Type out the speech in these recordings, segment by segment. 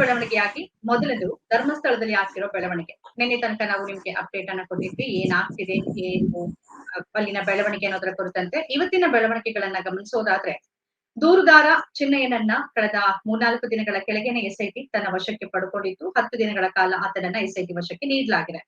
ಬೆಳವಣಿಗೆಯಾಗಿ ಮೊದಲದು ಧರ್ಮಸ್ಥಳದಲ್ಲಿ ಆಗ್ತಿರೋ ಬೆಳವಣಿಗೆ. ನಿನ್ನೆ ತನಕ ನಾವು ನಿಮ್ಗೆ ಅಪ್ಡೇಟ್ ಅನ್ನ ಕೊಟ್ಟಿದ್ವಿ ಏನಾಗ್ತಿದೆ ಏನು, ಅಲ್ಲಿನ ಬೆಳವಣಿಗೆ ಅನ್ನೋದರ ಕುರಿತಂತೆ. ಇವತ್ತಿನ ಬೆಳವಣಿಗೆಗಳನ್ನ ಗಮನಿಸೋದಾದ್ರೆ, ದೂರುದಾರ ಚಿನ್ನಯ್ಯನನ್ನ ಕಳೆದ ಮೂರ್ನಾಲ್ಕು ದಿನಗಳ ಕೆಳಗೆನೆ ಎಸ್ಐಟಿ ತನ್ನ ವಶಕ್ಕೆ ಪಡ್ಕೊಂಡಿದ್ದು, ಹತ್ತು ದಿನಗಳ ಕಾಲ ಆತನನ್ನ ಎಸ್ಐಟಿ ವಶಕ್ಕೆ ನೀಡಲಾಗಿದೆ.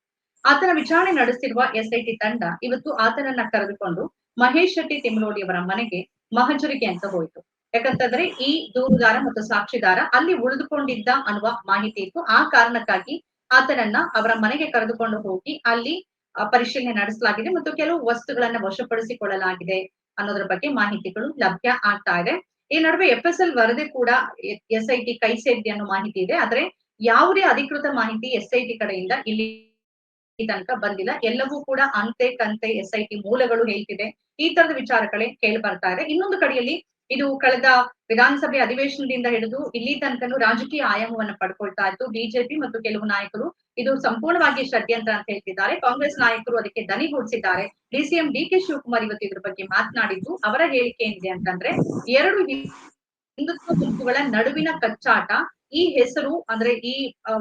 ಆತನ ವಿಚಾರಣೆ ನಡೆಸಿರುವ ಎಸ್ಐಟಿ ತಂಡ ಇವತ್ತು ಆತನನ್ನ ಕರೆದುಕೊಂಡು ಮಹೇಶ್ ಶೆಟ್ಟಿ ತಿಮ್ಮನೋಡಿ ಅವರ ಮನೆಗೆ ಮಹಜರಿಗೆ ಅಂತ ಹೋಯಿತು. ಯಾಕಂತಂದ್ರೆ ಈ ದೂರುದಾರ ಮತ್ತು ಸಾಕ್ಷಿದಾರ ಅಲ್ಲಿ ಉಳಿದುಕೊಂಡಿದ್ದ ಅನ್ನುವ ಮಾಹಿತಿ ಇತ್ತು. ಆ ಕಾರಣಕ್ಕಾಗಿ ಆತನನ್ನ ಅವರ ಮನೆಗೆ ಕರೆದುಕೊಂಡು ಹೋಗಿ ಅಲ್ಲಿ ಪರಿಶೀಲನೆ ನಡೆಸಲಾಗಿದೆ ಮತ್ತು ಕೆಲವು ವಸ್ತುಗಳನ್ನ ವಶಪಡಿಸಿಕೊಳ್ಳಲಾಗಿದೆ ಅನ್ನೋದ್ರ ಬಗ್ಗೆ ಮಾಹಿತಿಗಳು ಲಭ್ಯ ಆಗ್ತಾ ಇದೆ. ಈ ನಡುವೆ ಎಫ್ ಎಸ್ ಎಲ್ ವರದಿ ಕೂಡ ಎಸ್ ಐ ಟಿ ಕೈ ಸೇರಿದೆ ಅನ್ನೋ ಮಾಹಿತಿ ಇದೆ. ಆದ್ರೆ ಯಾವುದೇ ಅಧಿಕೃತ ಮಾಹಿತಿ ಎಸ್ ಐ ಟಿ ಕಡೆಯಿಂದ ಇಲ್ಲಿ ತನಕ ಬಂದಿಲ್ಲ. ಎಲ್ಲವೂ ಕೂಡ ಅಂತೆ ಕಂತೆ ಎಸ್ ಐ ಟಿ ಮೂಲಗಳು ಹೇಳ್ತಿದೆ. ಈ ತರದ ವಿಚಾರಗಳೇ ಕೇಳಿ ಬರ್ತಾ ಇದೆ. ಇನ್ನೊಂದು ಕಡೆಯಲ್ಲಿ ಇದು ಕಳೆದ ವಿಧಾನಸಭೆ ಅಧಿವೇಶನದಿಂದ ಹಿಡಿದು ಇಲ್ಲಿ ತನಕನೂ ರಾಜಕೀಯ ಆಯಾಮವನ್ನ ಪಡ್ಕೊಳ್ತಾ ಇತ್ತು ಬಿಜೆಪಿ ಮತ್ತು ಕೆಲವು ನಾಯಕರು ಇದು ಸಂಪೂರ್ಣವಾಗಿ ಷಡ್ಯಂತ್ರ ಅಂತ ಹೇಳ್ತಿದ್ದಾರೆ. ಕಾಂಗ್ರೆಸ್ ನಾಯಕರು ಅದಕ್ಕೆ ದನಿಗೂಡಿಸಿದ್ದಾರೆ ಡಿಸಿಎಂ ಡಿ ಕೆ ಶಿವಕುಮಾರ್ ಇವತ್ತು ಇದ್ರ ಬಗ್ಗೆ ಮಾತನಾಡಿದ್ದು, ಅವರ ಹೇಳಿಕೆ ಏನಿದೆ ಅಂತಂದ್ರೆ, ಎರಡು ಹಿಂದುತ್ವ ಗುಂಪುಗಳ ನಡುವಿನ ಕಚ್ಚಾಟ ಈ ಹೆಸರು ಅಂದ್ರೆ ಈ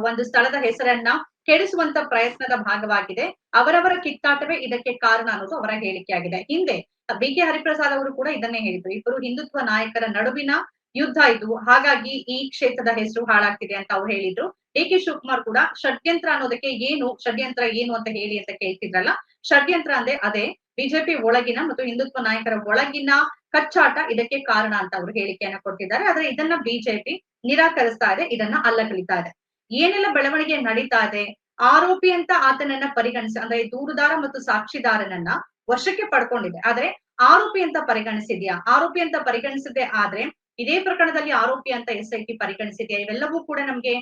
ಒಂದು ಸ್ಥಳದ ಹೆಸರನ್ನ ಕೆಡಿಸುವಂತ ಪ್ರಯತ್ನದ ಭಾಗವಾಗಿದೆ. ಅವರವರ ಕಿತ್ತಾಟವೇ ಇದಕ್ಕೆ ಕಾರಣ ಅನ್ನೋದು ಅವರ ಹೇಳಿಕೆಯಾಗಿದೆ ಹಿಂದೆ ಬಿ ಕೆ ಹರಿಪ್ರಸಾದ್ ಅವರು ಕೂಡ ಇದನ್ನೇ ಹೇಳಿದ್ರು. ಇಬ್ಬರು ಹಿಂದುತ್ವ ನಾಯಕರ ನಡುವಿನ ಯುದ್ಧ ಇದು. ಹಾಗಾಗಿ ಈ ಕ್ಷೇತ್ರದ ಹೆಸರು ಹಾಳಾಗ್ತಿದೆ ಅಂತ ಅವ್ರು ಹೇಳಿದ್ರು. ಡಿ ಕೆ ಶಿವಕುಮಾರ್ ಕೂಡ ಷಡ್ಯಂತ್ರ ಅನ್ನೋದಕ್ಕೆ ಏನು, ಷಡ್ಯಂತ್ರ ಏನು ಅಂತ ಹೇಳಿ ಅಂತ ಕೇಳ್ತಿದ್ರಲ್ಲ, ಷಡ್ಯಂತ್ರ ಅಂದ್ರೆ ಅದೇ ಬಿಜೆಪಿ ಒಳಗಿನ ಮತ್ತು ಹಿಂದುತ್ವ ನಾಯಕರ ಒಳಗಿನ ಕಚ್ಚಾಟ ಇದಕ್ಕೆ ಕಾರಣ ಅಂತ ಅವರು ಹೇಳಿಕೆಯನ್ನ ಕೊಟ್ಟಿದ್ದಾರೆ. ಆದ್ರೆ ಇದನ್ನ ಬಿಜೆಪಿ ನಿರಾಕರಿಸ್ತಾ ಇದೆ ಇದನ್ನ ಅಲ್ಲಗಳಿದ್ದಾರೆ ಇದೆ ಏನೆಲ್ಲ ಬೆಳವಣಿಗೆ ನಡೀತಾ ಇದೆ ಆರೋಪಿ ಅಂತ ಆತನನ್ನ ಪರಿಗಣಿಸಿ, ಅಂದ್ರೆ ದೂರುದಾರ ಮತ್ತು ಸಾಕ್ಷಿದಾರನನ್ನ ವರ್ಷಕ್ಕೆ ಪಡ್ಕೊಂಡಿದೆ. ಆದ್ರೆ ಆರೋಪಿ ಅಂತ ಪರಿಗಣಿಸಿದ್ಯಾ? ಆರೋಪಿ ಅಂತ ಪರಿಗಣಿಸದೆ ಆದ್ರೆ ಇದೇ ಪ್ರಕರಣದಲ್ಲಿ ಆರೋಪಿ ಅಂತ ಎಸ್ ಐ ಟಿ ಪರಿಗಣಿಸಿದ್ಯಾ? ಇವೆಲ್ಲವೂ ಕೂಡ ನಮ್ಗೆ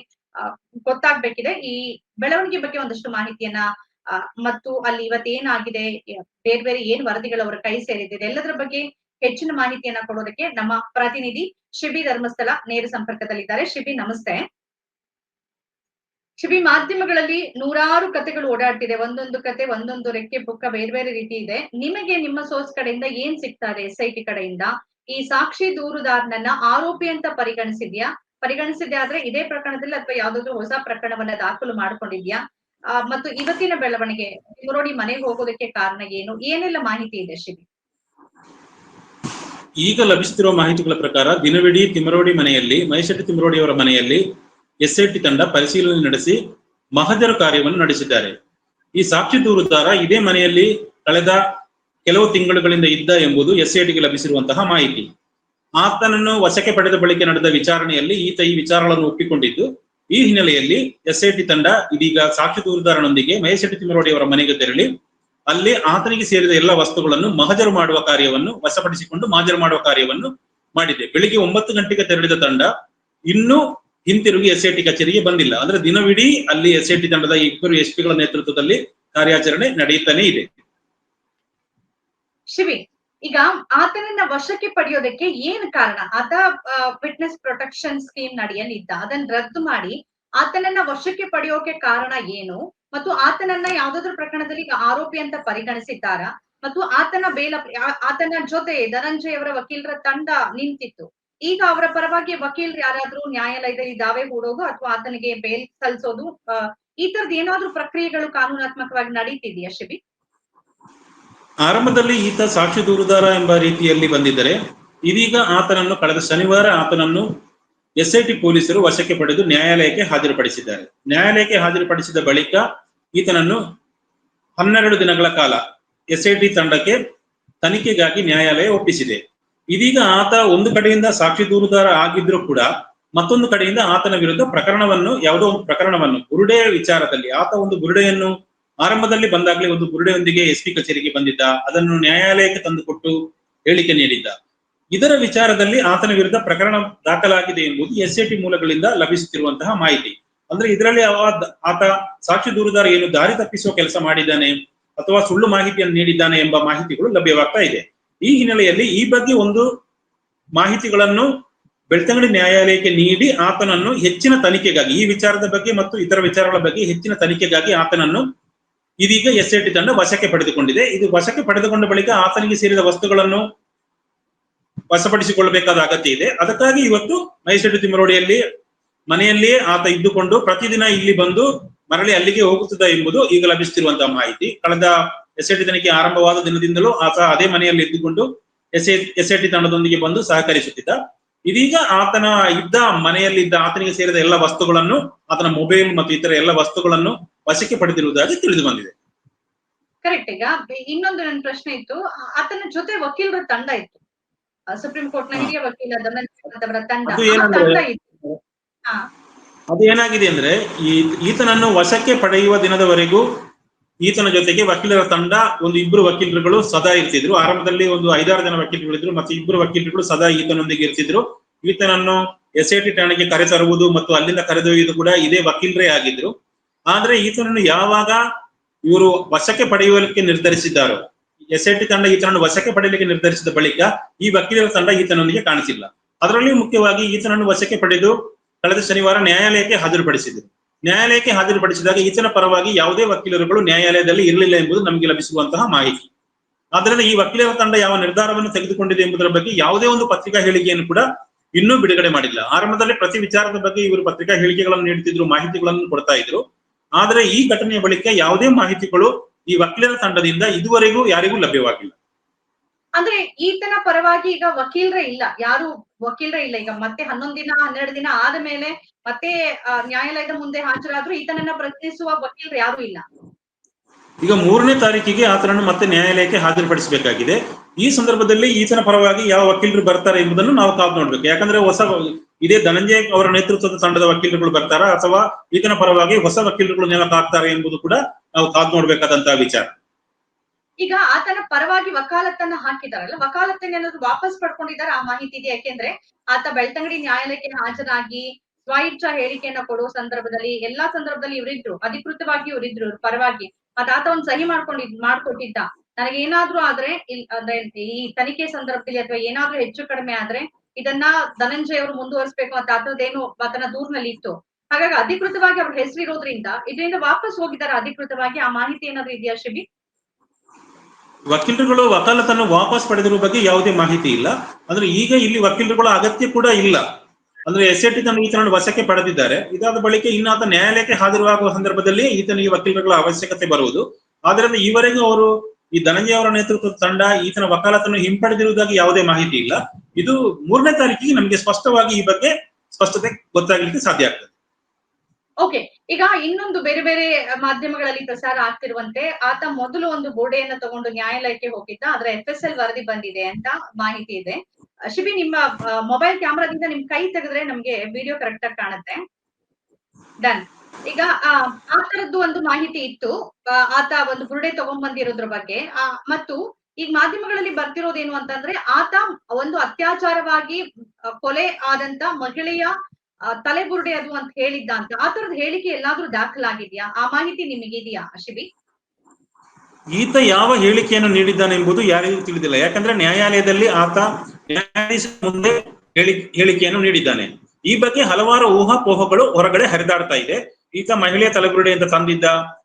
ಗೊತ್ತಾಗ್ಬೇಕಿದೆ. ಈ ಬೆಳವಣಿಗೆ ಬಗ್ಗೆ ಒಂದಷ್ಟು ಮಾಹಿತಿಯನ್ನ ಮತ್ತು ಅಲ್ಲಿ ಇವತ್ತೇನಾಗಿದೆ ಬೇರೆ ಬೇರೆ ಏನ್ ವರದಿಗಳು ಅವರ ಕೈ ಸೇರಿದೆ ಎಲ್ಲದರ ಬಗ್ಗೆ ಹೆಚ್ಚಿನ ಮಾಹಿತಿಯನ್ನ ಕೊಡೋದಕ್ಕೆ ನಮ್ಮ ಪ್ರತಿನಿಧಿ ಶಿಬಿ ಧರ್ಮಸ್ಥಳ ನೇರ ಸಂಪರ್ಕದಲ್ಲಿದ್ದಾರೆ. ಶಿಬಿ, ನಮಸ್ತೆ. ಶಿಬಿ, ಮಾಧ್ಯಮಗಳಲ್ಲಿ ನೂರಾರು ಕಥೆಗಳು ಓಡಾಡ್ತಿದೆ. ಒಂದೊಂದು ಕತೆ, ಒಂದೊಂದು ರೆಕ್ಕೆ, ಬುಕ್ಕ ಬೇರೆ ಬೇರೆ ರೀತಿ ಇದೆ. ನಿಮಗೆ ನಿಮ್ಮ ಸೋರ್ಸ್ ಕಡೆಯಿಂದ ಏನ್ ಸಿಗ್ತಾರೆ ಎಸ್ ಐ ಟಿ ಕಡೆಯಿಂದ? ಈ ಸಾಕ್ಷಿ ದೂರುದಾರನನ್ನ ಆರೋಪಿ ಅಂತ ಪರಿಗಣಿಸಿದ್ಯಾ? ಪರಿಗಣಿಸಿದ್ಯಾ ಆದ್ರೆ ಇದೇ ಪ್ರಕರಣದಲ್ಲಿ ಅಥವಾ ಯಾವ್ದಾದ್ರು ಹೊಸ ಪ್ರಕರಣವನ್ನ ದಾಖಲು ಮಾಡ್ಕೊಂಡಿದ್ಯಾ? ಮತ್ತು ಇವತ್ತಿನ ಬೆಳವಣಿಗೆ ಮುರೋಡಿ ಮನೆಗೆ ಹೋಗೋದಕ್ಕೆ ಕಾರಣ ಏನು? ಏನೆಲ್ಲ ಮಾಹಿತಿ ಇದೆ ಶಿಬಿ? ಈಗ ಲಭಿಸುತ್ತಿರುವ ಮಾಹಿತಿಗಳ ಪ್ರಕಾರ ದಿನವಿಡೀ ತಿಮರೋಡಿ ಮನೆಯಲ್ಲಿ ಮಹೇಶೆಟ್ಟಿ ತಿಮರೋಡಿ ಅವರ ಮನೆಯಲ್ಲಿ ಎಸ್ಐಟಿ ತಂಡ ಪರಿಶೀಲನೆ ನಡೆಸಿ ಮಹಜರು ಕಾರ್ಯವನ್ನು ನಡೆಸಿದ್ದಾರೆ. ಈ ಸಾಕ್ಷಿ ದೂರುದಾರ ಇದೇ ಮನೆಯಲ್ಲಿ ಕಳೆದ ಕೆಲವು ತಿಂಗಳುಗಳಿಂದ ಇದ್ದ ಎಂಬುದು ಎಸ್ಐಟಿಗೆ ಲಭಿಸಿರುವಂತಹ ಮಾಹಿತಿ. ಆತನನ್ನು ವಶಕ್ಕೆ ಪಡೆದ ಬಳಿಕ ನಡೆದ ವಿಚಾರಣೆಯಲ್ಲಿ ಈತ ಈ ವಿಚಾರಗಳನ್ನು ಒಪ್ಪಿಕೊಂಡಿದ್ದು, ಈ ಹಿನ್ನೆಲೆಯಲ್ಲಿ ಎಸ್ಐಟಿ ತಂಡ ಇದೀಗ ಸಾಕ್ಷಿ ದೂರುದಾರನೊಂದಿಗೆ ಮಹೇಶೆಟ್ಟಿ ತಿಮರೋಡಿ ಅವರ ಮನೆಗೆ ತೆರಳಿ ಅಲ್ಲಿ ಆತನಿಗೆ ಸೇರಿದ ಎಲ್ಲ ವಸ್ತುಗಳನ್ನು ಮಹಜರು ಮಾಡುವ ಕಾರ್ಯವನ್ನು, ವಶಪಡಿಸಿಕೊಂಡು ಮಹಜರು ಮಾಡುವ ಕಾರ್ಯವನ್ನು ಮಾಡಿದೆ. ಬೆಳಿಗ್ಗೆ ಒಂಬತ್ತು ಗಂಟೆಗೆ ತೆರಳಿದ ತಂಡ ಇನ್ನೂ ಹಿಂತಿರುಗಿ ಎಸ್ ಐ ಟಿ ಕಚೇರಿಗೆ ಬಂದಿಲ್ಲ. ಅಂದ್ರೆ ದಿನವಿಡೀ ಅಲ್ಲಿ ಎಸ್ ಐ ಟಿ ತಂಡದ ಇಬ್ಬರು ಎಸ್ ಪಿಗಳ ನೇತೃತ್ವದಲ್ಲಿ ಕಾರ್ಯಾಚರಣೆ ನಡೆಯುತ್ತಾನೆ ಇದೆ. ಶಿವಿ, ಈಗ ಆತನನ್ನ ವಶಕ್ಕೆ ಪಡೆಯೋದಕ್ಕೆ ಏನ್ ಕಾರಣ? ಆತ ಫಿಟ್ನೆಸ್ ಪ್ರೊಟೆಕ್ಷನ್ ಸ್ಕೀಮ್ ನಡೆಯಲ್ಲಿದ್ದ ಅದನ್ನ ರದ್ದು ಮಾಡಿ ಆತನನ್ನ ವಶಕ್ಕೆ ಪಡೆಯೋಕೆ ಕಾರಣ ಏನು? ಮತ್ತು ಆತನನ್ನ ಯಾವ್ದಾದ್ರು ಪ್ರಕರಣದಲ್ಲಿ ಆರೋಪಿ ಅಂತ ಪರಿಗಣಿಸಿದ್ದಾರಾ? ಮತ್ತು ಆತನ ಬೇಲ ಆತನ ಜೊತೆ ಧನಂಜಯ್ ಅವರ ವಕೀಲರ ತಂಡ ನಿಂತಿತ್ತು. ಈಗ ಅವರ ಪರವಾಗಿ ವಕೀಲರು ಯಾರಾದ್ರೂ ನ್ಯಾಯಾಲಯದಲ್ಲಿ ದಾವೆ ಹೂಡೋದು ಅಥವಾ ಆತನಿಗೆ ಬೇಲ್ ಸಲ್ಲಿಸೋದು ಈ ತರದ ಏನಾದ್ರೂ ಪ್ರಕ್ರಿಯೆಗಳು ಕಾನೂನಾತ್ಮಕವಾಗಿ ನಡೀತಿದೆಯಾ ಶಿಬಿ? ಆರಂಭದಲ್ಲಿ ಈತ ಸಾಕ್ಷಿ ದೂರುದಾರ ಎಂಬ ರೀತಿಯಲ್ಲಿ ಬಂದಿದ್ದರೆ, ಇದೀಗ ಆತನನ್ನು ಕಳೆದ ಶನಿವಾರ ಆತನನ್ನು ಎಸ್ಐಟಿ ಪೊಲೀಸರು ವಶಕ್ಕೆ ಪಡೆದು ನ್ಯಾಯಾಲಯಕ್ಕೆ ಹಾಜರುಪಡಿಸಿದ್ದಾರೆ. ನ್ಯಾಯಾಲಯಕ್ಕೆ ಹಾಜರುಪಡಿಸಿದ ಬಳಿಕ ಈತನನ್ನು ಹನ್ನೆರಡು ದಿನಗಳ ಕಾಲ ಎಸ್ಐಟಿ ತಂಡಕ್ಕೆ ತನಿಖೆಗಾಗಿ ನ್ಯಾಯಾಲಯ ಒಪ್ಪಿಸಿದೆ. ಇದೀಗ ಆತ ಒಂದು ಕಡೆಯಿಂದ ಸಾಕ್ಷಿ ದೂರುದಾರ ಆಗಿದ್ರೂ ಕೂಡ ಮತ್ತೊಂದು ಕಡೆಯಿಂದ ಆತನ ವಿರುದ್ಧ ಪ್ರಕರಣವನ್ನು, ಯಾವುದೋ ಒಂದು ಪ್ರಕರಣವನ್ನು ಬುರುಡೆಯ ವಿಚಾರದಲ್ಲಿ ಆತ ಒಂದು ಬುರುಡೆಯನ್ನು ಆರಂಭದಲ್ಲಿ ಬಂದಾಗಲೇ ಒಂದು ಬುರುಡೆಯೊಂದಿಗೆ ಎಸ್ ಪಿ ಕಚೇರಿಗೆ ಬಂದಿದ್ದ, ಅದನ್ನು ನ್ಯಾಯಾಲಯಕ್ಕೆ ತಂದುಕೊಟ್ಟು ಹೇಳಿಕೆ ನೀಡಿದ್ದ. ಇದರ ವಿಚಾರದಲ್ಲಿ ಆತನ ವಿರುದ್ಧ ಪ್ರಕರಣ ದಾಖಲಾಗಿದೆ ಎಂಬುದು ಎಸ್ ಟಿ ಮೂಲಗಳಿಂದ ಲಭಿಸುತ್ತಿರುವಂತಹ ಮಾಹಿತಿ. ಅಂದ್ರೆ ಇದರಲ್ಲಿ ಆತ ಸಾಕ್ಷಿ ದೂರುದಾರ ಏನು ದಾರಿ ತಪ್ಪಿಸುವ ಕೆಲಸ ಮಾಡಿದ್ದಾನೆ ಅಥವಾ ಸುಳ್ಳು ಮಾಹಿತಿಯನ್ನು ನೀಡಿದ್ದಾನೆ ಎಂಬ ಮಾಹಿತಿಗಳು ಲಭ್ಯವಾಗ್ತಾ ಇದೆ. ಈ ಹಿನ್ನೆಲೆಯಲ್ಲಿ ಈ ಬಗ್ಗೆ ಒಂದು ಮಾಹಿತಿಗಳನ್ನು ಬೆಳ್ತಂಗಡಿ ನ್ಯಾಯಾಲಯಕ್ಕೆ ನೀಡಿ ಆತನನ್ನು ಹೆಚ್ಚಿನ ತನಿಖೆಗಾಗಿ, ಈ ವಿಚಾರದ ಬಗ್ಗೆ ಮತ್ತು ಇತರ ವಿಚಾರಗಳ ಬಗ್ಗೆ ಹೆಚ್ಚಿನ ತನಿಖೆಗಾಗಿ ಆತನನ್ನು ಇದೀಗ ಎಸ್ ಟಿ ತಂಡ ವಶಕ್ಕೆ ಪಡೆದುಕೊಂಡಿದೆ. ಇದು ವಶಕ್ಕೆ ಪಡೆದುಕೊಂಡ ಬಳಿಕ ಆತನಿಗೆ ಸೇರಿದ ವಸ್ತುಗಳನ್ನು ವಶಪಡಿಸಿಕೊಳ್ಳಬೇಕಾದ ಅಗತ್ಯ ಇದೆ. ಅದಕ್ಕಾಗಿ ಇವತ್ತು ಮೈಸೂರು ತಿಮರೋಡಿಯಲ್ಲಿ ಮನೆಯಲ್ಲಿಯೇ ಆತ ಇದ್ದುಕೊಂಡು ಪ್ರತಿದಿನ ಇಲ್ಲಿ ಬಂದು ಮರಳಿ ಅಲ್ಲಿಗೆ ಹೋಗುತ್ತದೆ ಎಂಬುದು ಈಗ ಲಭಿಸುತ್ತಿರುವಂತಹ ಮಾಹಿತಿ. ಕಳೆದ ಎಸ್ಐಟಿ ತನಿಖೆ ಆರಂಭವಾದ ದಿನದಿಂದಲೂ ಆತ ಅದೇ ಮನೆಯಲ್ಲಿ ಇದ್ದುಕೊಂಡು ಎಸ್ಐ ಎಸ್ಐಟಿ ತಂಡದೊಂದಿಗೆ ಬಂದು ಸಹಕರಿಸುತ್ತಿದ್ದ. ಇದೀಗ ಆತನ ಇದ್ದ ಮನೆಯಲ್ಲಿದ್ದ ಆತನಿಗೆ ಸೇರಿದ ಎಲ್ಲ ವಸ್ತುಗಳನ್ನು, ಆತನ ಮೊಬೈಲ್ ಮತ್ತು ಇತರ ಎಲ್ಲ ವಸ್ತುಗಳನ್ನು ವಶಕ್ಕೆ ಪಡೆದಿರುವುದಾಗಿ ತಿಳಿದು ಬಂದಿದೆ. ಕರೆಕ್ಟ್ ಈಗ ಇನ್ನೊಂದು ನನ್ನ ಪ್ರಶ್ನೆ ಇತ್ತು. ಆತನ ಜೊತೆ ವಕೀಲರ ತಂಡ ಇತ್ತು. ಸುಪ್ರೀಂ ಕೋರ್ಟ್ನ. ಹಿರಿಯ ವಕೀಲ ಅವರ ತಂಡ ಅದು ಏನಾಗಿದೆ ಅಂದ್ರೆ ಈ ಈತನನ್ನು ವಶಕ್ಕೆ ಪಡೆಯುವ ದಿನದವರೆಗೂ ಈತನ ಜೊತೆಗೆ ವಕೀಲರ ತಂಡ ಒಂದು ಇಬ್ಬರು ವಕೀಲರುಗಳು ಸದಾ ಇರ್ತಿದ್ರು. ಆರಂಭದಲ್ಲಿ ಒಂದು ಐದಾರು ಜನ ವಕೀಲರುಗಳಿದ್ರು ಮತ್ತೆ ಇಬ್ಬರು ವಕೀಲರುಗಳು ಸದಾ ಈತನೊಂದಿಗೆ ಇರ್ತಿದ್ರು. ಈತನನ್ನು ಎಸ್ ಐ ಟಿ ಠಾಣೆಗೆ ಕರೆತರುವುದು ಮತ್ತು ಅಲ್ಲಿಂದ ಕರೆದೊಯ್ಯುವುದು ಕೂಡ ಇದೇ ವಕೀಲರೇ ಆಗಿದ್ರು. ಆದ್ರೆ ಈತನನ್ನು ಯಾವಾಗ ಇವರು ವಶಕ್ಕೆ ಪಡೆಯುವಕ್ಕೆ ನಿರ್ಧರಿಸಿದ್ದಾರೋ ಎಸ್ ಐ ಟಿ ತಂಡ ಈತನನ್ನು ವಶಕ್ಕೆ ಪಡೆಯಲಿಕ್ಕೆ ನಿರ್ಧರಿಸಿದ ಬಳಿಕ ಈ ವಕೀಲರ ತಂಡ ಈತನೊಂದಿಗೆ ಕಾಣಿಸಿಲ್ಲ. ಅದರಲ್ಲಿ ಮುಖ್ಯವಾಗಿ ಈತನನ್ನು ವಶಕ್ಕೆ ಪಡೆದು ಕಳೆದ ಶನಿವಾರ ನ್ಯಾಯಾಲಯಕ್ಕೆ ಹಾಜರುಪಡಿಸಿದರು. ನ್ಯಾಯಾಲಯಕ್ಕೆ ಹಾಜರುಪಡಿಸಿದಾಗ ಈತನ ಪರವಾಗಿ ಯಾವುದೇ ವಕೀಲರುಗಳು ನ್ಯಾಯಾಲಯದಲ್ಲಿ ಇರಲಿಲ್ಲ ಎಂಬುದು ನಮಗೆ ಲಭಿಸುವಂತಹ ಮಾಹಿತಿ. ಆದ್ದರಿಂದ ಈ ವಕೀಲರ ತಂಡ ಯಾವ ನಿರ್ಧಾರವನ್ನು ತೆಗೆದುಕೊಂಡಿದೆ ಎಂಬುದರ ಬಗ್ಗೆ ಯಾವುದೇ ಒಂದು ಪತ್ರಿಕಾ ಹೇಳಿಕೆಯನ್ನು ಕೂಡ ಇನ್ನೂ ಬಿಡುಗಡೆ ಮಾಡಿಲ್ಲ. ಆರಂಭದಲ್ಲಿ ಪ್ರತಿ ವಿಚಾರದ ಬಗ್ಗೆ ಇವರು ಪತ್ರಿಕಾ ಹೇಳಿಕೆಗಳನ್ನು ನೀಡುತ್ತಿದ್ರು ಮಾಹಿತಿಗಳನ್ನು ಕೊಡ್ತಾ ಇದ್ರು ಆದರೆ ಈ ಘಟನೆಯ ಬಳಿಕ ಯಾವುದೇ ಮಾಹಿತಿಗಳು ಈ ವಕೀಲರ ತಂಡದಿಂದ ಇದುವರೆಗೂ ಯಾರಿಗೂ ಲಭ್ಯವಾಗಿಲ್ಲ. ಅಂದ್ರೆ ಈತನ ಪರವಾಗಿ ಈಗ ವಕೀಲರೇ ಇಲ್ಲ. ಯಾರು ವಕೀಲರೇ ಇಲ್ಲ. ಈಗ ಮತ್ತೆ ಹನ್ನೊಂದ್ ದಿನ ಹನ್ನೆರಡು ದಿನ ಆದ ಮೇಲೆ ಮತ್ತೆ ನ್ಯಾಯಾಲಯದ ಮುಂದೆ ಹಾಜರಾದ್ರೂ ಈತನನ್ನ ಪ್ರಶ್ನಿಸುವ ವಕೀಲರು ಯಾರು ಇಲ್ಲ. ಈಗ ಮೂರನೇ ತಾರೀಕಿಗೆ ಆತನನ್ನು ಮತ್ತೆ ನ್ಯಾಯಾಲಯಕ್ಕೆ ಹಾಜರುಪಡಿಸಬೇಕಾಗಿದೆ. ಈ ಸಂದರ್ಭದಲ್ಲಿ ಈತನ ಪರವಾಗಿ ಯಾವ ವಕೀಲರು ಬರ್ತಾರೆ ಎಂಬುದನ್ನು ನಾವು ಕಾದು ನೋಡ್ಬೇಕು. ಯಾಕಂದ್ರೆ ಹೊಸ ಇದೇ ಧನಂಜಯ ಅವರ ನೇತೃತ್ವದ ತಂಡದ ವಕೀಲರುಗಳು ಬರ್ತಾರಾ ಅಥವಾ ಈತನ ಪರವಾಗಿ ಹೊಸ ವಕೀಲರುಗಳು ನೇಮಕ ಆಗ್ತಾರೆ ಎಂಬುದು ಕೂಡ ನಾವು ಕಾದು ನೋಡ್ಬೇಕಾದಂತಹ ವಿಚಾರ. ಈಗ ಆತನ ಪರವಾಗಿ ವಕಾಲತ್ತನ್ನ ಹಾಕಿದಾರಲ್ಲ, ವಕಾಲತ್ತನ್ನ ಏನಾದ್ರು ವಾಪಸ್ ಪಡ್ಕೊಂಡಿದ್ದಾರೆ ಆ ಮಾಹಿತಿ ಇದೆ ಯಾಕೆಂದ್ರೆ ಆತ ಬೆಳ್ತಂಗಡಿ ನ್ಯಾಯಾಲಯಕ್ಕೆ ಹಾಜರಾಗಿ ಸ್ವಾಯಿಚ್ಛ ಹೇಳಿಕೆಯನ್ನ ಕೊಡುವ ಸಂದರ್ಭದಲ್ಲಿ, ಎಲ್ಲಾ ಸಂದರ್ಭದಲ್ಲಿ ಇವರಿದ್ರು, ಅಧಿಕೃತವಾಗಿ ಇವರಿದ್ರು, ಇವ್ರ ಪರವಾಗಿ. ಮತ್ ಆತ ಒಂದ್ ಸಹಿ ಮಾಡ್ಕೊಂಡಿದ್, ಮಾಡ್ಕೊಟ್ಟಿದ್ದ. ನನಗೆ ಏನಾದ್ರೂ ಆದ್ರೆ ಅಂದ್ರೆ ಈ ತನಿಖೆ ಸಂದರ್ಭದಲ್ಲಿ ಅಥವಾ ಏನಾದ್ರೂ ಹೆಚ್ಚು ಕಡಿಮೆ ಆದ್ರೆ ಇದನ್ನ ಧನಂಜಯ ಅವರು ಮುಂದುವರಿಸಬೇಕು ಅಂತ ಆತದೇನು ಆತನ ದೂರ್ನಲ್ಲಿ ಇತ್ತು ಹಾಗಾಗಿ ಅಧಿಕೃತವಾಗಿ ಅವ್ರ ಹೆಸರಿರೋದ್ರಿಂದ, ಇದರಿಂದ ವಾಪಸ್ ಹೋಗಿದ್ದಾರೆ ಅಧಿಕೃತವಾಗಿ, ಆ ಮಾಹಿತಿ ಏನಾದ್ರು ಇದೆಯಾ ಶಿಬಿ? ವಕೀಲರುಗಳು ವಕಾಲತನ್ನು ವಾಪಸ್ ಪಡೆದಿರುವ ಬಗ್ಗೆ ಯಾವುದೇ ಮಾಹಿತಿ ಇಲ್ಲ. ಅಂದ್ರೆ ಈಗ ಇಲ್ಲಿ ವಕೀಲರುಗಳ ಅಗತ್ಯ ಕೂಡ ಇಲ್ಲ. ಅಂದ್ರೆ ಎಸ್ ಐ ತನ್ನ ಈತನನ್ನು ವಶಕ್ಕೆ ಪಡೆದಿದ್ದಾರೆ. ಇದಾದ ಬಳಿಕ ಇನ್ನಾದ ನ್ಯಾಯಾಲಯಕ್ಕೆ ಹಾಜರಾಗುವ ಸಂದರ್ಭದಲ್ಲಿ ಈತನಿಗೆ ವಕೀಲರುಗಳ ಅವಶ್ಯಕತೆ ಬರುವುದು. ಆದ್ರಿಂದ ಈವರೆಗೂ ಅವರು ಈ ಧನಂಜಯ ಅವರ ನೇತೃತ್ವದ ತಂಡ ಈತನ ವಕಾಲತನ್ನು ಹಿಂಪಡೆದಿರುವುದಾಗಿ ಯಾವುದೇ ಮಾಹಿತಿ ಇಲ್ಲ. ಇದು ಮೂರನೇ ತಾರೀಕಿಗೆ ನಮಗೆ ಸ್ಪಷ್ಟವಾಗಿ ಈ ಬಗ್ಗೆ ಸ್ಪಷ್ಟತೆ ಗೊತ್ತಾಗಲಿಕ್ಕೆ ಸಾಧ್ಯ ಆಗ್ತದೆ. ಓಕೆ ಈಗ ಇನ್ನೊಂದು ಬೇರೆ ಬೇರೆ ಮಾಧ್ಯಮಗಳಲ್ಲಿ ಪ್ರಸಾರ ಆಗ್ತಿರುವಂತೆ ಆತ ಮೊದಲು ಒಂದು ಗೋಡೆಯನ್ನ ತಗೊಂಡು ನ್ಯಾಯಾಲಯಕ್ಕೆ ಹೋಗಿದ್ದ ಅದರ ಎಫ್ ಎಸ್ ಎಲ್ ವರದಿ ಬಂದಿದೆ ಅಂತ ಮಾಹಿತಿ ಇದೆ. ಶಿಬಿ, ನಿಮ್ಮ ಮೊಬೈಲ್ ಕ್ಯಾಮ್ರಾದಿಂದ ನಿಮ್ ಕೈ ತೆಗೆದ್ರೆ ನಮ್ಗೆ ವಿಡಿಯೋ ಕರೆಕ್ಟ್ ಆಗಿ ಕಾಣುತ್ತೆ. ಡನ್ ಈಗ, ಆ ತರದ್ದು ಒಂದು ಮಾಹಿತಿ ಇತ್ತು. ಆತ ಒಂದು ಬುರುಡೆ ತಗೊಂಡ್ಬಂದಿರೋದ್ರ ಬಗ್ಗೆ. ಮತ್ತು ಈಗ ಮಾಧ್ಯಮಗಳಲ್ಲಿ ಬರ್ತಿರೋದೇನು ಅಂತಂದ್ರೆ ಆತ ಒಂದು ಅತ್ಯಾಚಾರವಾಗಿ ಕೊಲೆ ಆದಂತ ಮಹಿಳೆಯ ತಲೆಬುರುಡೆ ಅದು ಅಂತ ಹೇಳಿದ್ದ ಅಂತ. ಆ ತರದ ಹೇಳಿಕೆ ಎಲ್ಲಾದ್ರೂ ದಾಖಲಾಗಿದ್ಯಾ? ಆ ಮಾಹಿತಿ ನಿಮಗಿದೆಯಾ, ಅಶಿಬಿ? ಈತ ಯಾವ ಹೇಳಿಕೆಯನ್ನು ನೀಡಿದ್ದಾನೆ ಎಂಬುದು ಯಾರಿಗೂ ತಿಳಿದಿಲ್ಲ. ಯಾಕಂದ್ರೆ ನ್ಯಾಯಾಲಯದಲ್ಲಿ ಆತ ನ್ಯಾಯಾಧೀಶ ಮುಂದೆ ಹೇಳಿ, ಹೇಳಿಕೆಯನ್ನು ನೀಡಿದ್ದಾನೆ. ಈ ಬಗ್ಗೆ ಹಲವಾರು ಊಹಾಪೋಹಗಳು ಹೊರಗಡೆ ಹರಿದಾಡ್ತಾ ಇದೆ. ಈತ ಮಹಿಳೆಯ ತಲೆಬುರುಡೆ ಅಂತ ತಂದಿದ್ದ,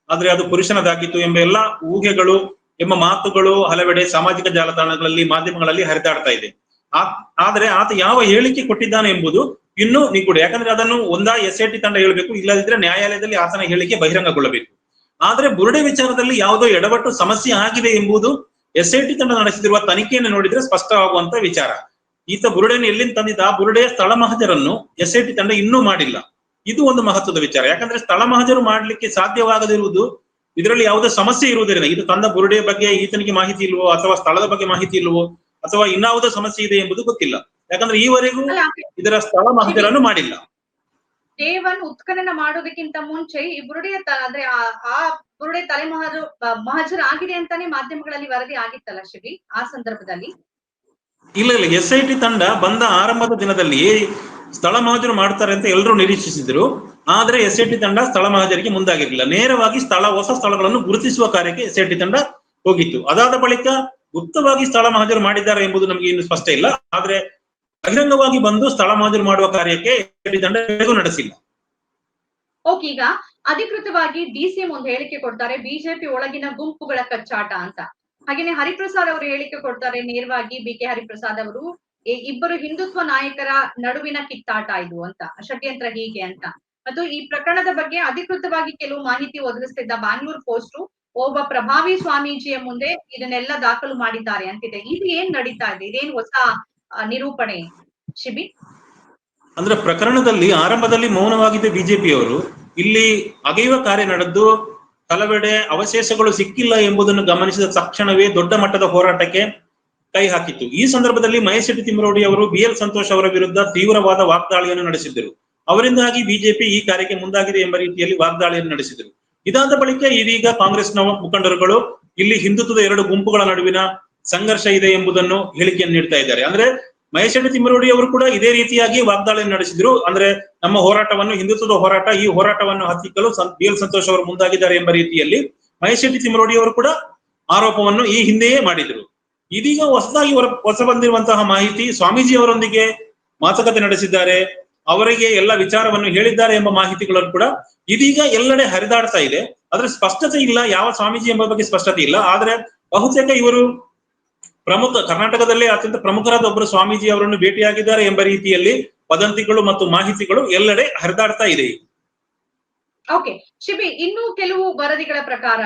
ಆದ್ರೆ ಅದು ಪುರುಷನದಾಗಿತ್ತು ಎಂಬ ಎಲ್ಲಾ ಊಹೆಗಳು ಎಂಬ ಮಾತುಗಳು ಹಲವೆಡೆ ಸಾಮಾಜಿಕ ಜಾಲತಾಣಗಳಲ್ಲಿ, ಮಾಧ್ಯಮಗಳಲ್ಲಿ ಹರಿದಾಡ್ತಾ ಇದೆ. ಆದ್ರೆ ಆತ ಯಾವ ಹೇಳಿಕೆ ಕೊಟ್ಟಿದ್ದಾನೆ ಎಂಬುದು ಇನ್ನೂ ನಿಗೂಢ ಯಾಕಂದ್ರೆ ಅದನ್ನು ಒಂದಾ ಎಸ್ ಐ ಟಿ ತಂಡ ಹೇಳಬೇಕು, ಇಲ್ಲದಿದ್ರೆ ನ್ಯಾಯಾಲಯದಲ್ಲಿ ಆತನ ಹೇಳಿಕೆ ಬಹಿರಂಗಗೊಳ್ಳಬೇಕು. ಆದ್ರೆ ಬುರುಡೆ ವಿಚಾರದಲ್ಲಿ ಯಾವುದೋ ಎಡವಟ್ಟು ಸಮಸ್ಯೆ ಆಗಿದೆ ಎಂಬುದು ಎಸ್ ಐ ಟಿ ತಂಡ ನಡೆಸುತ್ತಿರುವ ತನಿಖೆಯನ್ನು ನೋಡಿದ್ರೆ ಸ್ಪಷ್ಟವಾಗುವಂತ ವಿಚಾರ. ಈತ ಬುರುಡೆಯನ್ನು ಎಲ್ಲಿಂದ ತಂದಿದ್ದ? ಬುರುಡೆಯ ಸ್ಥಳ ಮಹಜರನ್ನು ಎಸ್ ಐ ಟಿ ತಂಡ ಇನ್ನೂ ಮಾಡಿಲ್ಲ. ಇದು ಒಂದು ಮಹತ್ವದ ವಿಚಾರ. ಯಾಕಂದ್ರೆ ಸ್ಥಳ ಮಹಜರು ಮಾಡಲಿಕ್ಕೆ ಸಾಧ್ಯವಾಗದಿರುವುದು ಇದರಲ್ಲಿ ಯಾವುದೇ ಸಮಸ್ಯೆ ಇರುವುದರಿಂದ ಇದು ತಂದ ಬುರುಡೆಯ ಬಗ್ಗೆ ಈತನಿಗೆ ಮಾಹಿತಿ ಇಲ್ವೋ ಅಥವಾ ಸ್ಥಳದ ಬಗ್ಗೆ ಮಾಹಿತಿ ಇಲ್ವೋ? ಅಥವಾ ಇನ್ನಾವುದೋ ಸಮಸ್ಯೆ ಇದೆ ಎಂಬುದು ಗೊತ್ತಿಲ್ಲ. ಯಾಕಂದ್ರೆ ಈವರೆಗೂ ಇದರ ಸ್ಥಳ ಮಹಜರನ್ನು ಮಾಡಿಲ್ಲ. ದೇವನ್ ಉತ್ಖನನ ಮಾಡೋದಕ್ಕಿಂತ ಮುಂಚೆ ಈ ಬುರುಡೆಯ ಅಂದ್ರೆ ಆ- ಆ ಬುರುಡೆ ತಲೆ ಮಹಜು ಮಹಜರ್ ಆಗಿದೆ ಅಂತಾನೆ ಮಾಧ್ಯಮಗಳಲ್ಲಿ ವರದಿ ಆಗಿತ್ತಲ್ಲ ಶಿವಿ ಆ ಸಂದರ್ಭದಲ್ಲಿ? ಇಲ್ಲ ಇಲ್ಲ ಎಸ್ ಐ ಟಿ ತಂಡ ಬಂದ ಆರಂಭದ ದಿನದಲ್ಲಿ ಸ್ಥಳ ಮಹಜರು ಮಾಡ್ತಾರೆ ಅಂತ ಎಲ್ಲರೂ ನಿರೀಕ್ಷಿಸಿದ್ರು. ಆದ್ರೆ ಎಸ್ ಐ ಟಿ ತಂಡ ಸ್ಥಳ ಮಹಜರಿಗೆ ಮುಂದಾಗಿರಲಿಲ್ಲ. ನೇರವಾಗಿ ಸ್ಥಳ ಹೊಸ ಸ್ಥಳಗಳನ್ನು ಗುರುತಿಸುವ ಕಾರ್ಯಕ್ಕೆ ಎಸ್ ಐ ಟಿ ತಂಡ ಹೋಗಿತ್ತು. ಅದಾದ ಬಳಿಕ ಗುಪ್ತವಾಗಿ ಸ್ಥಳ ಮಹಾಜರು ಮಾಡಿದ್ದಾರೆ ಎಂಬುದು ನಮಗೆ ಇನ್ನು ಸ್ಪಷ್ಟ ಇಲ್ಲ. ಆದ್ರೆ ಬಹಿರಂಗವಾಗಿ ಬಂದು ಸ್ಥಳ ಮಹಾಜರು ಮಾಡುವ ಕಾರ್ಯಕ್ಕೆ ತಂಡ ನಡೆಸಿಲ್ಲ. ಓಕೆ, ಈಗ ಅಧಿಕೃತವಾಗಿ ಡಿಸಿಎಂ ಒಂದು ಹೇಳಿಕೆ ಕೊಡ್ತಾರೆ ಬಿಜೆಪಿ ಒಳಗಿನ ಗುಂಪುಗಳ ಕಚ್ಚಾಟ ಅಂತ. ಹಾಗೇನೆ ಹರಿಪ್ರಸಾದ್ ಅವರು ಹೇಳಿಕೆ ಕೊಡ್ತಾರೆ, ನೇರವಾಗಿ ಬಿ ಕೆ ಹರಿಪ್ರಸಾದ್ ಅವರು ಇಬ್ಬರು ಹಿಂದುತ್ವ ನಾಯಕರ ನಡುವಿನ ಕಿತ್ತಾಟ ಇದು ಅಂತ. ಷಡ್ಯಂತ್ರ ಹೀಗೆ ಅಂತ. ಮತ್ತು ಈ ಪ್ರಕರಣದ ಬಗ್ಗೆ ಅಧಿಕೃತವಾಗಿ ಕೆಲವು ಮಾಹಿತಿ ಒದಗಿಸ್ತಿದ್ದ ಬ್ಯಾಂಗ್ಳೂರ್ ಪೋಸ್ಟ್ ಒಬ್ಬ ಪ್ರಭಾವಿ ಸ್ವಾಮೀಜಿಯ ಮುಂದೆ ಇದನ್ನೆಲ್ಲ ದಾಖಲು ಮಾಡಿದ್ದಾರೆ ಅಂತಿದೆ. ಇದು ಏನ್ ನಡೀತಾ ಇದೆ? ಇದೇನ್ ಹೊಸ ನಿರೂಪಣೆ ಶಿಬಿ ಅಂದ್ರೆ ಪ್ರಕರಣದಲ್ಲಿ ಆರಂಭದಲ್ಲಿ ಮೌನವಾಗಿದ್ದ ಬಿಜೆಪಿಯವರು. ಇಲ್ಲಿ ಅಗೆಯುವ ಕಾರ್ಯ ನಡೆದು ಹಲವೆಡೆ ಅವಶೇಷಗಳು ಸಿಕ್ಕಿಲ್ಲ ಎಂಬುದನ್ನು ಗಮನಿಸಿದ ತಕ್ಷಣವೇ ದೊಡ್ಡ ಮಟ್ಟದ ಹೋರಾಟಕ್ಕೆ ಕೈ ಹಾಕಿತ್ತು. ಈ ಸಂದರ್ಭದಲ್ಲಿ ಮಹೇಶ್ ಶೆಟ್ಟಿ ತಿಮ್ಮರೋಡಿ ಅವರು ಬಿ ಎಲ್ ಸಂತೋಷ್ ಅವರ ವಿರುದ್ಧ ತೀವ್ರವಾದ ವಾಗ್ದಾಳಿಯನ್ನು ನಡೆಸಿದ್ದರು. ಅವರಿಂದಾಗಿ ಬಿಜೆಪಿ ಈ ಕಾರ್ಯಕ್ಕೆ ಮುಂದಾಗಿದೆ ಎಂಬ ರೀತಿಯಲ್ಲಿ ವಾಗ್ದಾಳಿಯನ್ನು ನಡೆಸಿದರು ಇದಾದ ಬಳಿಕ ಇದೀಗ ಕಾಂಗ್ರೆಸ್ನ ಮುಖಂಡರುಗಳು ಇಲ್ಲಿ ಹಿಂದುತ್ವದ ಎರಡು ಗುಂಪುಗಳ ನಡುವಿನ ಸಂಘರ್ಷ ಇದೆ ಎಂಬುದನ್ನು ಹೇಳಿಕೆಯನ್ನು ನೀಡ್ತಾ ಇದ್ದಾರೆ. ಅಂದ್ರೆ ಮಹೇಶ್ ಶೆಟ್ಟಿ ತಿಮ್ಮರೋಡಿ ಅವರು ಕೂಡ ಇದೇ ರೀತಿಯಾಗಿ ವಾಗ್ದಾಳಿ ನಡೆಸಿದ್ರು. ಅಂದ್ರೆ ನಮ್ಮ ಹೋರಾಟವನ್ನು, ಹಿಂದುತ್ವದ ಹೋರಾಟ, ಈ ಹೋರಾಟವನ್ನು ಹತ್ತಿಕ್ಕಲು ಬಿ ಎಲ್ ಸಂತೋಷ್ ಅವರು ಮುಂದಾಗಿದ್ದಾರೆ ಎಂಬ ರೀತಿಯಲ್ಲಿ ಮಹೇಶ್ ಶೆಟ್ಟಿ ತಿಮ್ಮರೋಡಿ ಅವರು ಕೂಡ ಆರೋಪವನ್ನು ಈ ಹಿಂದೆಯೇ ಮಾಡಿದ್ರು. ಇದೀಗ ಹೊಸದಾಗಿ ಹೊರ- ಹೊಸ ಬಂದಿರುವಂತಹ ಮಾಹಿತಿ ಸ್ವಾಮೀಜಿ ಅವರೊಂದಿಗೆ ಮಾತುಕತೆ ನಡೆಸಿದ್ದಾರೆ. ಅವರಿಗೆ ಎಲ್ಲ ವಿಚಾರವನ್ನು ಹೇಳಿದ್ದಾರೆ ಎಂಬ ಮಾಹಿತಿಗಳನ್ನು ಕೂಡ ಇದೀಗ ಎಲ್ಲೆಡೆ ಹರಿದಾಡ್ತಾ ಇದೆ. ಆದ್ರೆ ಸ್ಪಷ್ಟತೆ ಇಲ್ಲ, ಯಾವ ಸ್ವಾಮೀಜಿ ಎಂಬ ಬಗ್ಗೆ ಸ್ಪಷ್ಟತೆ ಇಲ್ಲ. ಆದ್ರೆ ಬಹುತೇಕ ಇವರು ಪ್ರಮುಖ, ಕರ್ನಾಟಕದಲ್ಲೇ ಅತ್ಯಂತ ಪ್ರಮುಖರಾದ ಒಬ್ಬರು ಸ್ವಾಮೀಜಿ ಅವರನ್ನು ಭೇಟಿಯಾಗಿದ್ದಾರೆ ಎಂಬ ರೀತಿಯಲ್ಲಿ ವದಂತಿಗಳು ಮತ್ತು ಮಾಹಿತಿಗಳು ಎಲ್ಲೆಡೆ ಹರಿದಾಡ್ತಾ ಇದೆ. ಓಕೆ ಶಿಬಿ, ಇನ್ನು ಕೆಲವು ವರದಿಗಳ ಪ್ರಕಾರ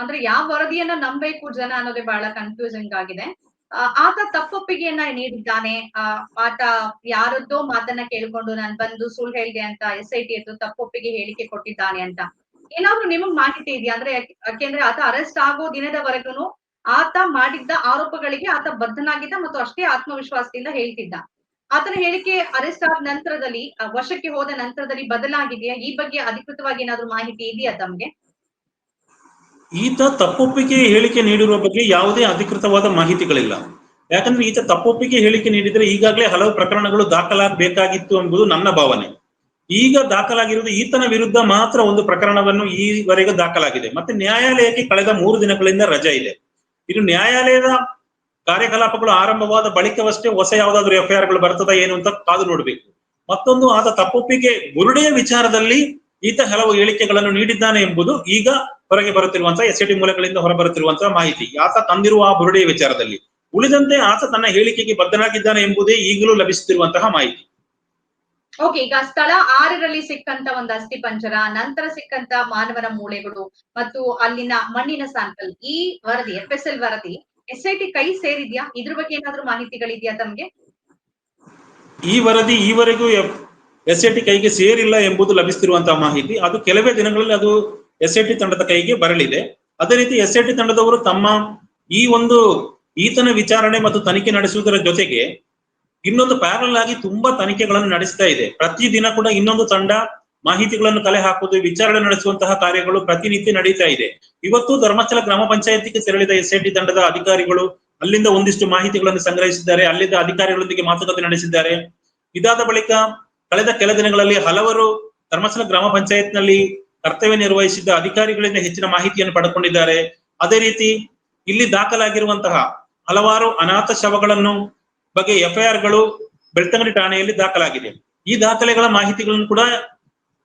ಅಂದ್ರೆ ಯಾವ ವರದಿಯನ್ನ ನಂಬಬೇಕು ಜನ ಅನ್ನೋದೇ ಬಹಳ ಕನ್ಫ್ಯೂಸಿಂಗ್ ಆಗಿದೆ. ಆತ ತಪ್ಪೊಪ್ಪಿಗೆಯನ್ನ ನೀಡಿದ್ದಾನೆ. ಆ, ಆತ ಯಾರದ್ದೋ ಮಾತನ್ನ ಕೇಳ್ಕೊಂಡು ನಾನು ಬಂದು ಸುಳ್ಳು ಹೇಳಿದೆ ಅಂತ ಎಸ್ ಐ ಟಿ ಎದ್ದು ತಪ್ಪೊಪ್ಪಿಗೆ ಹೇಳಿಕೆ ಕೊಟ್ಟಿದ್ದಾನೆ ಅಂತ. ಏನಾದ್ರು ನಿಮಗ್ ಮಾಹಿತಿ ಇದೆಯಾ? ಅಂದ್ರೆ ಯಾಕೆ- ಯಾಕೆಂದ್ರೆ ಆತ ಅರೆಸ್ಟ್ ಆಗೋ ದಿನದವರೆಗೂ ಆತ ಮಾಡಿದ್ದ ಆರೋಪಗಳಿಗೆ ಆತ ಬದ್ಧನಾಗಿದ್ದ ಮತ್ತು ಅಷ್ಟೇ ಆತ್ಮವಿಶ್ವಾಸದಿಂದ ಹೇಳ್ತಿದ್ದ. ಆತನ ಹೇಳಿಕೆ ಅರೆಸ್ಟ್ ಆದ ನಂತರದಲ್ಲಿ ವಶಕ್ಕೆ ಹೋದ ನಂತರದಲ್ಲಿ ಬದಲಾಗಿದೆಯಾ? ಈ ಬಗ್ಗೆ ಅಧಿಕೃತವಾಗಿ ಏನಾದ್ರು ಮಾಹಿತಿ ಇದೆಯಾ ತಮ್ಗೆ? ಈತ ತಪ್ಪೊಪ್ಪಿಗೆ ಹೇಳಿಕೆ ನೀಡಿರುವ ಬಗ್ಗೆ ಯಾವುದೇ ಅಧಿಕೃತವಾದ ಮಾಹಿತಿಗಳಿಲ್ಲ. ಯಾಕಂದ್ರೆ ಈತ ತಪ್ಪೊಪ್ಪಿಗೆ ಹೇಳಿಕೆ ನೀಡಿದ್ರೆ ಈಗಾಗಲೇ ಹಲವು ಪ್ರಕರಣಗಳು ದಾಖಲಾಗಬೇಕಾಗಿತ್ತು ಎಂಬುದು ನನ್ನ ಭಾವನೆ. ಈಗ ದಾಖಲಾಗಿರುವುದು ಈತನ ವಿರುದ್ಧ ಮಾತ್ರ ಒಂದು ಪ್ರಕರಣವನ್ನು ಈವರೆಗೆ ದಾಖಲಾಗಿದೆ. ಮತ್ತೆ ನ್ಯಾಯಾಲಯಕ್ಕೆ ಕಳೆದ ಮೂರು ದಿನಗಳಿಂದ ರಜೆ ಇದೆ. ಇದು ನ್ಯಾಯಾಲಯದ ಕಾರ್ಯಕಲಾಪಗಳು ಆರಂಭವಾದ ಬಳಿಕವಷ್ಟೇ ಹೊಸ ಯಾವುದಾದ್ರೂ ಎಫ್ಐಆರ್ಗಳು ಬರ್ತದ ಏನು ಅಂತ ಕಾದು ನೋಡಬೇಕು. ಮತ್ತೊಂದು ಆತ ತಪ್ಪೊಪ್ಪಿಗೆ ಬುರುಡೆಯ ವಿಚಾರದಲ್ಲಿ ಈತ ಹಲವು ಹೇಳಿಕೆಗಳನ್ನು ನೀಡಿದ್ದಾನೆ ಎಂಬುದು ಈಗ ಹೊರಗೆ ಬರುತ್ತಿರುವಂತಹ ಎಸ್ ಟಿ ಮೂಲಗಳಿಂದ ಹೊರಬರುತ್ತಿರುವಂತಹ ಮಾಹಿತಿ. ಆತ ತಂದಿರುವ ಆ ಬುರುಡೆಯ ವಿಚಾರದಲ್ಲಿ ಉಳಿದಂತೆ ಆತ ತನ್ನ ಹೇಳಿಕೆಗೆ ಬದ್ಧನಾಗಿದ್ದಾನೆ ಎಂಬುದೇ ಈಗಲೂ ಲಭಿಸುತ್ತಿರುವಂತಹ ಮಾಹಿತಿ. ಓಕೆ ಈಗ ಸ್ಥಳ ಆರರಲ್ಲಿ ಸಿಕ್ಕಂತ ಒಂದು ಅಸ್ಥಿ ಪಂಜರ ನಂತರ ಸಿಕ್ಕಂತ ಮಾನವನ ಮೂಳೆಗಳು ಮತ್ತು ಅಲ್ಲಿನ ಮಣ್ಣಿನ ಸ್ಯಾಂಪಲ್ ಈ ವರದಿ ಎಫ್ ಎಸ್ ಎಲ್ ವರದಿ ಎಸ್ ಐ ಟಿ ಕೈ ಸೇರಿದ್ಯಾ? ಇದ್ರ ಬಗ್ಗೆ ಏನಾದ್ರೂ ಮಾಹಿತಿಗಳಿದ್ಯಾ ತಮ್ಗೆ? ಈ ವರದಿ ಈವರೆಗೂ ಎಸ್ ಐ ಟಿ ಕೈಗೆ ಸೇರಿಲ್ಲ ಎಂಬುದು ಲಭಿಸುತ್ತಿರುವಂತಹ ಮಾಹಿತಿ. ಅದು ಕೆಲವೇ ದಿನಗಳಲ್ಲಿ ಅದು ಎಸ್ ಐ ಟಿ ತಂಡದ ಕೈಗೆ ಬರಲಿದೆ. ಅದೇ ರೀತಿ ಎಸ್ ಟಿ ತಂಡದವರು ತಮ್ಮ ಈ ಒಂದು ಈತನ ವಿಚಾರಣೆ ಮತ್ತು ತನಿಖೆ ನಡೆಸುವುದರ ಜೊತೆಗೆ ಇನ್ನೊಂದು ಪ್ಯಾರಲ್ ಆಗಿ ತುಂಬಾ ತನಿಖೆಗಳನ್ನು ನಡೆಸ್ತಾ ಇದೆ. ಪ್ರತಿ ದಿನ ಕೂಡ ಇನ್ನೊಂದು ತಂಡ ಮಾಹಿತಿಗಳನ್ನು ಕಲೆ ಹಾಕುವುದು, ವಿಚಾರಣೆ ನಡೆಸುವಂತಹ ಕಾರ್ಯಗಳು ಪ್ರತಿನಿತ್ಯ ನಡೀತಾ ಇದೆ. ಇವತ್ತು ಧರ್ಮಸ್ಥಳ ಗ್ರಾಮ ಪಂಚಾಯತಿಗೆ ತೆರಳಿದ ಎಸ್ ಐ ಟಿ ತಂಡದ ಅಧಿಕಾರಿಗಳು ಅಲ್ಲಿಂದ ಒಂದಿಷ್ಟು ಮಾಹಿತಿಗಳನ್ನು ಸಂಗ್ರಹಿಸಿದ್ದಾರೆ. ಅಲ್ಲಿದ್ದ ಅಧಿಕಾರಿಗಳೊಂದಿಗೆ ಮಾತುಕತೆ ನಡೆಸಿದ್ದಾರೆ. ಇದಾದ ಬಳಿಕ ಕಳೆದ ಕೆಲ ದಿನಗಳಲ್ಲಿ ಹಲವರು ಧರ್ಮಸ್ಥಳ ಗ್ರಾಮ ಪಂಚಾಯತ್ನಲ್ಲಿ ಕರ್ತವ್ಯ ನಿರ್ವಹಿಸಿದ್ದ ಅಧಿಕಾರಿಗಳಿಂದ ಹೆಚ್ಚಿನ ಮಾಹಿತಿಯನ್ನು ಪಡೆದುಕೊಂಡಿದ್ದಾರೆ. ಅದೇ ರೀತಿ ಇಲ್ಲಿ ದಾಖಲಾಗಿರುವಂತಹ ಹಲವಾರು ಅನಾಥ ಶವಗಳನ್ನು ಬಗ್ಗೆ ಎಫ್ಐಆರ್ಗಳು ಬೆಳ್ತಂಗಡಿ ಠಾಣೆಯಲ್ಲಿ ದಾಖಲಾಗಿದೆ. ಈ ದಾಖಲೆಗಳ ಮಾಹಿತಿಗಳನ್ನು ಕೂಡ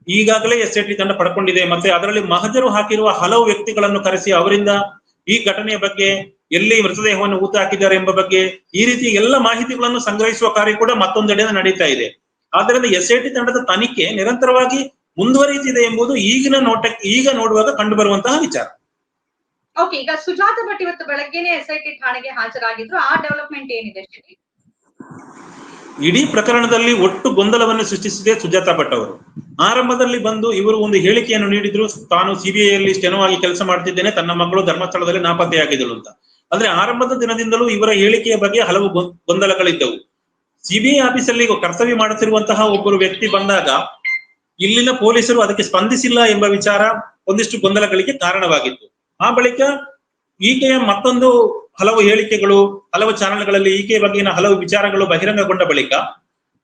ಈಗಾಗಲೇ ಎಸ್ ಐ ಟಿ ತಂಡ ಪಡ್ಕೊಂಡಿದೆ. ಮತ್ತೆ ಅದರಲ್ಲಿ ಮಹಜರು ಹಾಕಿರುವ ಹಲವು ವ್ಯಕ್ತಿಗಳನ್ನು ಕರೆಸಿ ಅವರಿಂದ ಈ ಘಟನೆಯ ಬಗ್ಗೆ ಎಲ್ಲಿ ಮೃತದೇಹವನ್ನು ಊತ ಹಾಕಿದ್ದಾರೆ ಎಂಬ ಬಗ್ಗೆ ಈ ರೀತಿ ಎಲ್ಲ ಮಾಹಿತಿಗಳನ್ನು ಸಂಗ್ರಹಿಸುವ ಕಾರ್ಯ ಕೂಡ ಮತ್ತೊಂದೆಡೆ ನಡೀತಾ ಇದೆ. ಆದ್ದರಿಂದ ಎಸ್ ಐ ಟಿ ತಂಡದ ತನಿಖೆ ನಿರಂತರವಾಗಿ ಮುಂದುವರಿಯುತ್ತಿದೆ ಎಂಬುದು ಈಗಿನ ನೋಟಕ್ಕೆ ಈಗ ನೋಡುವಾಗ ಕಂಡು ಬರುವಂತಹ ವಿಚಾರ. ಓಕೆ ಈಗ ಸುಜಾತ ಭಟ್ ಇವತ್ತು ಬೆಳಗ್ಗೆನೆ ಎಸ್ ಐ ಟಿ ಠಾಣೆಗೆ ಹಾಜರಾಗಿದ್ರು. ಆ ಡೆವಲಪ್ಮೆಂಟ್ ಏನಿದೆ ಇಡೀ ಪ್ರಕರಣದಲ್ಲಿ ಒಟ್ಟು ಗೊಂದಲವನ್ನು ಸೃಷ್ಟಿಸಿದೆ ಸುಜಾತ ಭಟ್ ಅವರು. ಆರಂಭದಲ್ಲಿ ಬಂದು ಇವರು ಒಂದು ಹೇಳಿಕೆಯನ್ನು ನೀಡಿದ್ರು ತಾನು ಸಿಬಿಐಯಲ್ಲಿ ಸ್ಟೆನೋ ಆಗಿ ಕೆಲಸ ಮಾಡ್ತಿದ್ದೇನೆ ತನ್ನ ಮಗಳು ಧರ್ಮಸ್ಥಳದಲ್ಲಿ ನಾಪತ್ತೆಯಾಗಿದ್ದಳು ಅಂತ. ಅಂದ್ರೆ ಆರಂಭದ ದಿನದಿಂದಲೂ ಇವರ ಹೇಳಿಕೆಯ ಬಗ್ಗೆ ಹಲವು ಗೊಂದ್- ಗೊಂದಲಗಳಿದ್ದವು ಸಿಬಿಐ ಆಫೀಸಲ್ಲಿ ಕರ್ತವ್ಯ ಮಾಡುತ್ತಿರುವಂತಹ ಒಬ್ಬರು ವ್ಯಕ್ತಿ ಬಂದಾಗ ಇಲ್ಲಿನ ಪೊಲೀಸರು ಅದಕ್ಕೆ ಸ್ಪಂದಿಸಿಲ್ಲ ಎಂಬ ವಿಚಾರ ಒಂದಿಷ್ಟು ಗೊಂದಲಗಳಿಗೆ ಕಾರಣವಾಗಿತ್ತು. ಆ ಬಳಿಕ ಈಕೆಯ ಮತ್ತೊಂದು ಹಲವು ಹೇಳಿಕೆಗಳು, ಹಲವು ಚಾನೆಲ್ಗಳಲ್ಲಿ ಈಕೆಯ ಬಗ್ಗೆನ ಹಲವು ವಿಚಾರಗಳು ಬಹಿರಂಗಗೊಂಡ ಬಳಿಕ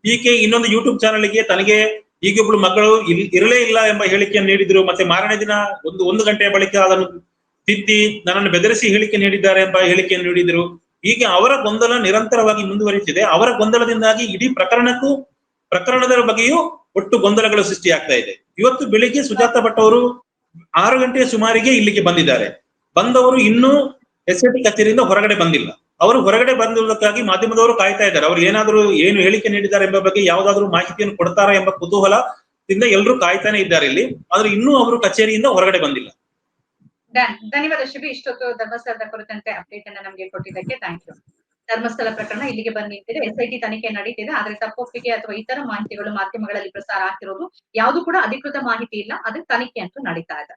ಈಕೆ ಇನ್ನೊಂದು ಯೂಟ್ಯೂಬ್ ಚಾನೆಲ್ಗೆ ತನಗೆ ಈಗೊಬ್ಳು ಇಲ್- ಇರಲೇ ಇಲ್ಲ ಎಂಬ ಹೇಳಿಕೆಯನ್ನು ನೀಡಿದ್ರು. ಮತ್ತೆ ಮಾರನೇ ದಿನ ಒಂದು ಒಂದು ಗಂಟೆಯ ಬಳಿಕ ಅದನ್ನು ತಿದ್ದಿ ನನ್ನನ್ನು ಬೆದರಿಸಿ ಹೇಳಿಕೆ ನೀಡಿದ್ದಾರೆ ಎಂಬ ಹೇಳಿಕೆಯನ್ನು ನೀಡಿದ್ರು. ಹೀಗೆ ಅವರ ಗೊಂದಲ ನಿರಂತರವಾಗಿ ಮುಂದುವರಿಯುತ್ತಿದೆ. ಅವರ ಗೊಂದಲದಿಂದಾಗಿ ಇಡೀ ಪ್ರಕರಣಕ್ಕೂ, ಪ್ರಕರಣದ ಬಗ್ಗೆಯೂ ಒಟ್ಟು ಗೊಂದಲಗಳು ಸೃಷ್ಟಿಯಾಗ್ತಾ ಇದೆ. ಇವತ್ತು ಬೆಳಿಗ್ಗೆ ಸುಜಾತ ಭಟ್ ಅವರು ಆರು ಗಂಟೆಯ ಸುಮಾರಿಗೆ ಇಲ್ಲಿಗೆ ಬಂದಿದ್ದಾರೆ. ಬಂದವರು ಇನ್ನೂ ಎಸ್ ಕಚೇರಿಯಿಂದ ಹೊರಗಡೆ ಬಂದಿಲ್ಲ. ಅವರು ಹೊರಗಡೆ ಬಂದಿರುವುದಕ್ಕಾಗಿ ಮಾಧ್ಯಮದವರು ಕಾಯ್ತಾ ಇದ್ದಾರೆ. ಅವರು ಏನಾದರೂ ಏನು ಹೇಳಿಕೆ ನೀಡಿದ್ದಾರೆ ಎಂಬ ಬಗ್ಗೆ ಯಾವ್ದಾದ್ರು ಮಾಹಿತಿಯನ್ನು ಕೊಡ್ತಾರಾ ಎಂಬ ಕುತೂಹಲದಿಂದ ಎಲ್ಲರೂ ಕಾಯ್ತಾನೆ ಇದ್ದಾರೆ ಇಲ್ಲಿ. ಆದ್ರೆ ಇನ್ನೂ ಅವರು ಕಚೇರಿಯಿಂದ ಹೊರಗಡೆ ಬಂದಿಲ್ಲ. ಧನ್ಯವಾದ ಶುಭಿ. ಇಷ್ಟೊತ್ತು ಧರ್ಮಸ್ಥಳದ ಕುರಿತಂತೆ ಅಪ್ಡೇಟ್ ಅನ್ನ ನಮಗೆ ಕೊಟ್ಟಿದ್ದಕ್ಕೆ ಥ್ಯಾಂಕ್ ಯು ಧರ್ಮಸ್ಥಳ ಪ್ರಕರಣ ಇಲ್ಲಿಗೆ ಬಂದು ನಿಂತಿದೆ ಎಸ್ಐಟಿ ತನಿಖೆ ನಡೀತಿದೆ. ಆದ್ರೆ ತಪ್ಪೊಪ್ಪಿಗೆ ಅಥವಾ ಇತರ ಮಾಹಿತಿಗಳು ಮಾಧ್ಯಮಗಳಲ್ಲಿ ಪ್ರಸಾರ ಆಗ್ತಿರೋದು ಯಾವುದು ಕೂಡ ಅಧಿಕೃತ ಮಾಹಿತಿ ಇಲ್ಲ. ಅದು ತನಿಖೆ ಅಂತೂ ನಡೀತಾ ಇದೆ.